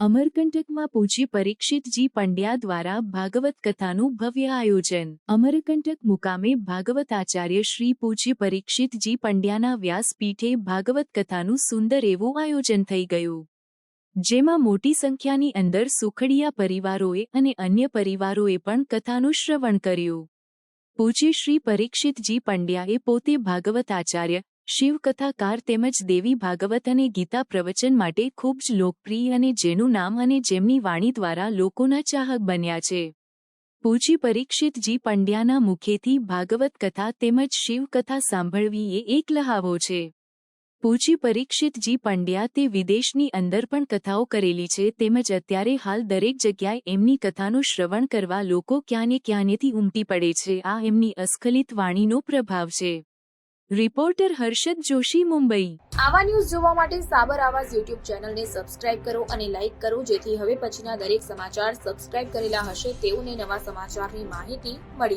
અમરકંટકમાં પૂજ્ય પરીક્ષિતજી પંડ્યા દ્વારા ભાગવત કથાનું ભવ્ય આયોજન. અમરકંટક મુકામે ભાગવત આચાર્ય શ્રી પૂજ્ય પરીક્ષિતજી પંડ્યાના વ્યાસપીઠે ભાગવત કથાનું સુંદર એવું આયોજન થઈ ગયું. જેમાં મોટી સંખ્યાની અંદર સુખડિયા પરિવારોએ અને અન્ય પરિવારોએ પણ કથાનું શ્રવણ કર્યું. પૂજ્ય શ્રી પરીક્ષિતજી પંડ્યાએ પોતે ભાગવત આચાર્ય શિવકથાકાર તેમજ દેવી ભાગવત અને ગીતા પ્રવચન માટે ખૂબ જ લોકપ્રિય અને જેનું નામ અને જેમની વાણી દ્વારા લોકોના ચાહક બન્યા છે. પૂજ્ય પરીક્ષિતજી પંડ્યાના મુખેથી ભાગવત કથા તેમજ શિવકથા સાંભળવી એ એક લહાવો છે. પૂજ્ય પરીક્ષિતજી પંડ્યા તે વિદેશની અંદર પણ કથાઓ કરેલી છે તેમજ અત્યારે હાલ દરેક જગ્યાએ એમની કથાનું શ્રવણ કરવા લોકો ક્યાંને ક્યાંનેથી ઉમટી પડે છે. આ એમની અસ્ખલિત વાણીનો પ્રભાવ છે. રિપોર્ટર હર્ષદ જોશી, મુંબઈ. આવા ન્યૂઝ જોવા માટે સાબર આવાજ યુટ્યુબ ચેનલને સબસ્ક્રાઇબ કરો અને લાઇક કરો, જેથી હવે પછીના દરેક સમાચાર સબસ્ક્રાઇબ કરેલા હશે તેઓને નવા સમાચારની માહિતી મળી